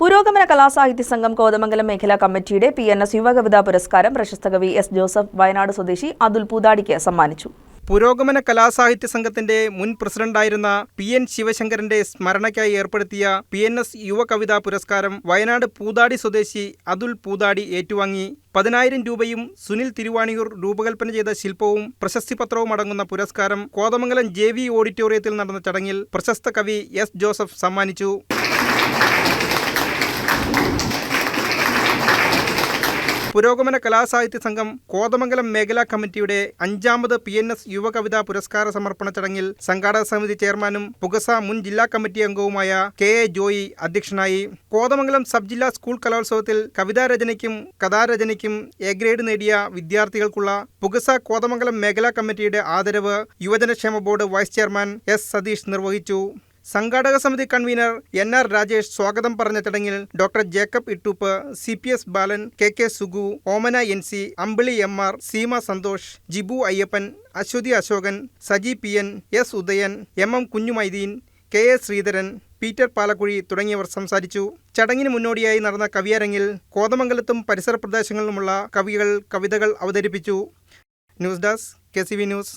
പുരോഗമന കലാസാഹിത്യ സംഘം കോതമംഗലം മേഖലാ കമ്മിറ്റിയുടെ പി എൻ എസ് യുവകവിതാ പുരസ്കാരം പ്രശസ്ത കവി എസ് ജോസഫ് വയനാട് സ്വദേശി അതുൽ പൂതാടിക്ക് സമ്മാനിച്ചു. പുരോഗമന കലാസാഹിത്യ സംഘത്തിന്റെ മുൻ പ്രസിഡന്റായിരുന്ന പി എൻ ശിവശങ്കരന്റെ സ്മരണയ്ക്കായി ഏർപ്പെടുത്തിയ പി എൻ എസ് യുവകവിതാ പുരസ്കാരം വയനാട് പൂതാടി സ്വദേശി അതുൽ പൂതാടി ഏറ്റുവാങ്ങി. പതിനായിരം രൂപയും സുനിൽ തിരുവാണിയൂർ രൂപകൽപ്പന ചെയ്ത ശില്പവും പ്രശസ്തിപത്രവും അടങ്ങുന്ന പുരസ്കാരം കോതമംഗലം ജെ വി ഓഡിറ്റോറിയത്തിൽ നടന്ന ചടങ്ങിൽ പ്രശസ്ത കവി എസ് ജോസഫ് സമ്മാനിച്ചു. പുരോഗമന കലാസാഹിത്യ സംഘം കോതമംഗലം മേഖലാ കമ്മിറ്റിയുടെ അഞ്ചാമത് പി എൻ എസ് യുവകവിതാ പുരസ്കാര സമർപ്പണ ചടങ്ങിൽ സംഘാടക സമിതി ചെയർമാനും പുകസ മുൻ ജില്ലാ കമ്മിറ്റി അംഗവുമായ കെ എ ജോയി അധ്യക്ഷനായി. കോതമംഗലം സബ് ജില്ലാ സ്കൂൾ കലോത്സവത്തിൽ കവിതാരചനയ്ക്കും കഥാരചനയ്ക്കും എ ഗ്രേഡ് നേടിയ വിദ്യാർത്ഥികൾക്കുള്ള പുകസ കോതമംഗലം മേഖലാ കമ്മിറ്റിയുടെ ആദരവ് യുവജനക്ഷേമ board vice chairman S Satheesh നിർവഹിച്ചു. സംഘാടക സമിതി കൺവീനർ എൻ ആർ രാജേഷ് സ്വാഗതം പറഞ്ഞ ചടങ്ങിൽ doctor Jacob Ittoop C P S Balan K K Sugu Omana N C Ambili M R Seema Santhosh Jibu Ayyappan Aswathy Asokan Saji P N S Udayan M M Kunjumaideen K A Sreedharan Peter Palakkuzhi തുടങ്ങിയവർ സംസാരിച്ചു. ചടങ്ങിന് മുന്നോടിയായി നടന്ന കവിയരങ്ങിൽ കോതമംഗലത്തും പരിസര പ്രദേശങ്ങളിലുമുള്ള കവികൾ കവിതകൾ അവതരിപ്പിച്ചു. News desk K C V news.